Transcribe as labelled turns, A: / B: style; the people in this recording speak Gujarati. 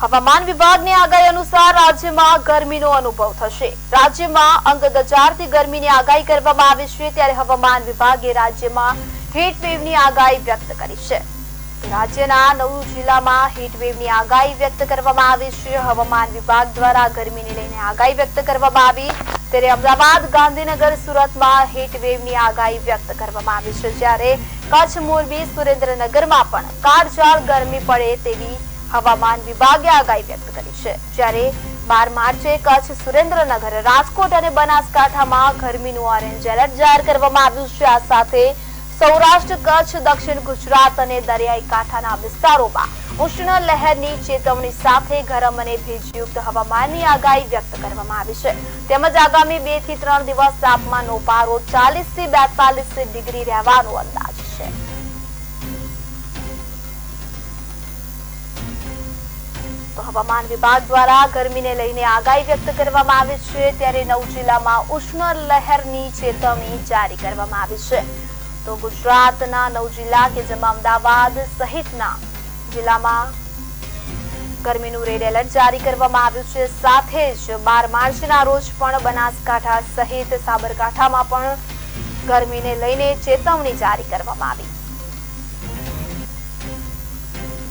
A: હવામાન વિભાગની આગાહી અનુસાર રાજ્યમાં ગરમીનો અનુભવ થશે. રાજ્યમાં અંગત હજારથી ગરમીની આગાહી કરવામાં આવી છે, ત્યારે હવામાન વિભાગે રાજ્યમાં હીટ વેવની આગાહી વ્યક્ત કરી છે. રાજ્યના નવ જિલ્લામાં હીટ વેવની આગાહી વ્યક્ત કરવામાં આવી છે. હવામાન વિભાગ દ્વારા ગરમીને લઈને આગાહી વ્યક્ત કરવામાં આવી. ત્યારે અમદાવાદ, ગાંધીનગર, સુરતમાં હીટ વેવની આગાહી વ્યક્ત કરવામાં આવી છે. જ્યારે કચ્છ, મોરબી, સુરેન્દ્રનગરમાં પણ કાળઝાળ ગરમી પડે તેવી હવામાન વિભાગે આગાહી વ્યક્ત કરી છે. જ્યારે બાર માર્ચે કચ્છ, સુરેન્દ્રનગર, રાજકોટ અને બનાસકાંઠામાં ગરમીનું ઓરેન્જ એલર્ટ જાહેર કરવામાં આવ્યું છે. આ સાથે સૌરાષ્ટ્ર, કચ્છ, દક્ષિણ ગુજરાત અને દરિયાઈ કાંઠાના વિસ્તારોમાં ઉષ્ણ લહેરની ચેતવણી સાથે ગરમ અને ભેજયુક્ત હવામાનની આગાહી વ્યક્ત કરવામાં આવી છે. તેમજ આગામી બેથી ત્રણ દિવસ તાપમાનનો પારો ચાલીસથી બેતાલીસ ડિગ્રી રહેવાનો અંદાજ હવામાન વિભાગ દ્વારા ગરમીને લઈને આગાહી વ્યક્ત કરવામાં આવી છે. ત્યારે નવ જિલ્લામાં ઉષ્ણ લહેરની ચેતવણી જારી કરવામાં આવી છે. તો ગુજરાતના નવ જિલ્લા કે જેમાં અમદાવાદ સહિતના જિલ્લામાં ગરમીનું રેડ એલર્ટ જારી કરવામાં આવ્યું છે. સાથે જ બાર માર્ચના રોજ પણ બનાસકાંઠા સહિત સાબરકાંઠામાં પણ ગરમીને લઈને ચેતવણી જારી કરવામાં આવી.